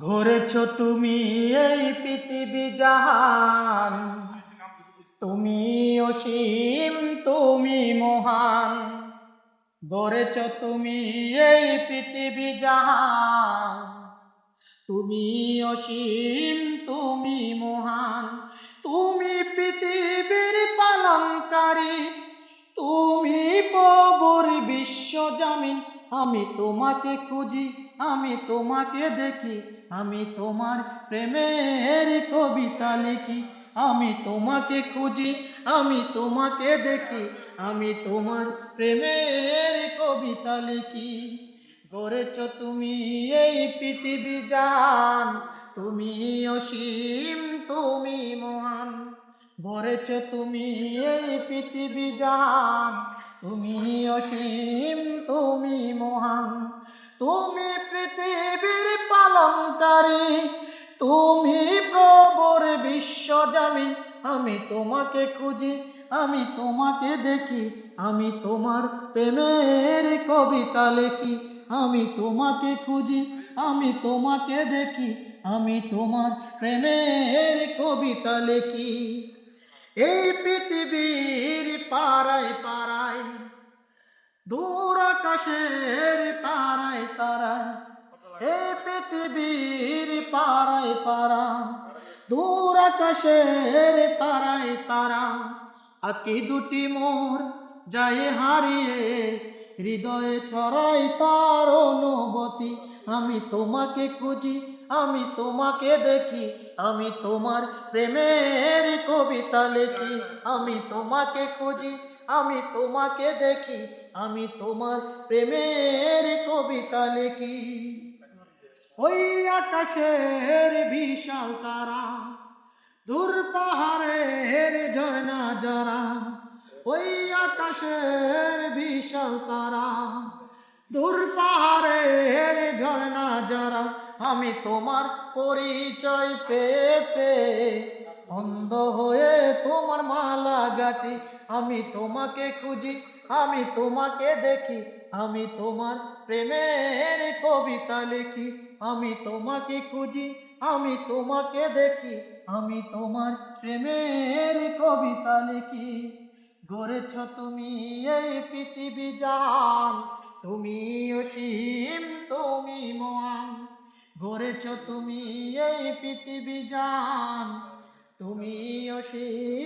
ঘুরেছ তুমি এই পৃথিবী জাহান। তুমি অসীম, তুমি মহান। গড়েছ তুমি এই পৃথিবী জাহান। তুমি অসীম, তুমি মহান। তুমি পৃথিবীর পালনকারী। তুমি প্রভুর বিশ্ব জামিন। আমি তোমাকে খুঁজি, আমি তোমাকে দেখি। আমি তোমার প্রেমের কবিতা লিখি, আমি তোমাকে খুঁজি, আমি তোমাকে দেখি, আমি তোমার প্রেমের কবিতা লিখি। গড়েছ তুমি এই পৃথিবী জান, তুমি অসীম, তুমি মহান। গড়েছ তুমি এই পৃথিবী জান, তুমি অসীম পালনকারী তুমি প্রভুর বিশ্ব জামিন। আমি তোমাকে খুঁজি, আমি তোমাকে দেখি, আমি তোমার প্রেমের কবিতা লেখি। আমি তোমাকে খুঁজি, আমি তোমাকে দেখি, আমি তোমার প্রেমের কবিতা লেখি। এই পৃথিবীর পাড়ায় পাড়ায় দূর আকাশের তারায় পাড়ায় পাড়া, দূর আকাশের তারায় তারা। আকি দুটি মোর যায় হারিয়ে, হৃদয়ে ছড়াই তার অনুভূতি। আমি তোমাকে খুঁজি, আমি তোমাকে দেখি, আমি তোমার প্রেমের কবিতা লেখি। আমি তোমাকে খুঁজি, আমি তোমাকে দেখি, আমি তোমার প্রেমের কবিতা লিখি। ওই আকাশের বিশাল তারা, দূর পাহাড়ের ঝর্ণা জরা ওই আকাশের বিশাল তারা, দূর পাহাড়ের ঝর্ণা জরা আমি তোমার পরিচয় পেয়ে অন্ধ হয়ে তোমার মালা গাতি আমি তোমাকে খুঁজি, আমি তোমাকে দেখি। আমি তোমার প্রেমের কবিতা লিখি। আমি তোমাকে খুঁজি, আমি তোমাকে দেখি, আমি তোমার প্রেমের কবিতা লিখি। গড়েছ তুমি এই পৃথিবী জান, তুমি অসীম, তুমি মহান। গড়েছ তুমি এই পৃথিবী জান, তুমি অসীম